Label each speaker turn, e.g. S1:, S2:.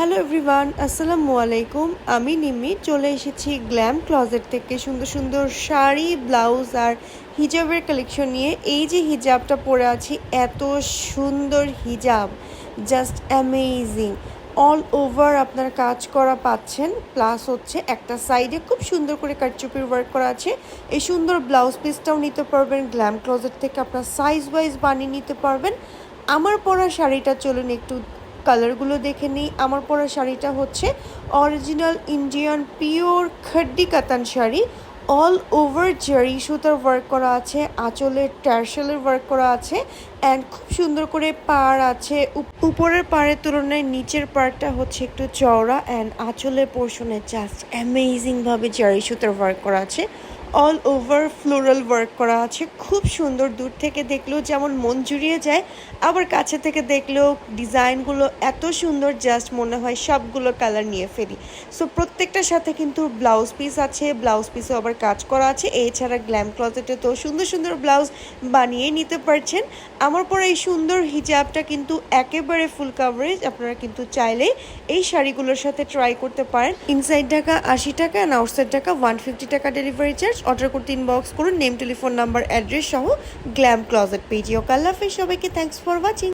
S1: Hello everyone, আসসালামু আলাইকুম। আমি নিম্মি, চলে এসেছি গ্ল্যাম ক্লজেট থেকে সুন্দর সুন্দর শাড়ি, ব্লাউজ আর হিজাবের কালেকশন নিয়ে। এই যে হিজাবটা পরে আছি, এত সুন্দর হিজাব জাস্ট অ্যামেজিং অল ওভার আপনার কাজ করা পাচ্ছেন প্লাস হচ্ছে একটা সাইডে খুব সুন্দর করে কাটচুপির ওয়ার্ক করা আছে। এই সুন্দর ব্লাউজ পিসটাও নিতে পারবেন, গ্ল্যাম ক্লজেট থেকে আপনার সাইজ ওয়াইজ বানিয়ে নিতে পারবেন। আমার পরা শাড়িটা চলুন একটু কালারগুলো দেখে নিই। আমার পরা শাড়িটা হচ্ছে অরিজিনাল ইন্ডিয়ান পিওর খড্ডি কাতান শাড়ি। অল ওভার জারি সুতার ওয়ার্ক করা আছে আঁচলের টার্সেলের ওয়ার্ক করা আছে অ্যান্ড খুব সুন্দর করে পাড় আছে। উপ- উপরের পাড়ের তুলনায় নিচের পাড়টা হচ্ছে একটু চওড়া অ্যান্ড আঁচলের পোর্শনে জাস্ট অ্যামেজিংভাবে জারি সুতার ওয়ার্ক করা আছে। অল ওভার ফ্লোরাল ওয়ার্ক করা আছে। খুব সুন্দর, দূর থেকে দেখলেও যেমন মন জুড়িয়ে যায়, আবার কাছে থেকে দেখলেও ডিজাইনগুলো এত সুন্দর জাস্ট মনে হয় সবগুলো কালার নিয়ে ফেলি। সো প্রত্যেকটার সাথে কিন্তু ব্লাউজ পিস আছে ব্লাউজ পিসে আবার কাজ করা আছে। এছাড়া গ্ল্যাম ক্লজেটে তো সুন্দর সুন্দর ব্লাউজ বানিয়ে নিতে পারছেন। আমার পরে এই সুন্দর হিজাবটা কিন্তু একেবারে ফুল কাভারেজ আপনারা কিন্তু চাইলেই এই শাড়িগুলোর সাথে ট্রাই করতে পারেন। ইনসাইড টাকা আশি টাকা অ্যান্ড আউটসাইড টাকা ওয়ান ফিফটি টাকা ডেলিভারি চার্জ অর্ডার করতে ইনবক্স করুন নেম টেলিফোন নাম্বার অ্যাড্রেস সহ গ্ল্যাম ক্লজেট পেজে ও কাল্লাফে সবাইকে থ্যাংকস ফর ওয়াচিং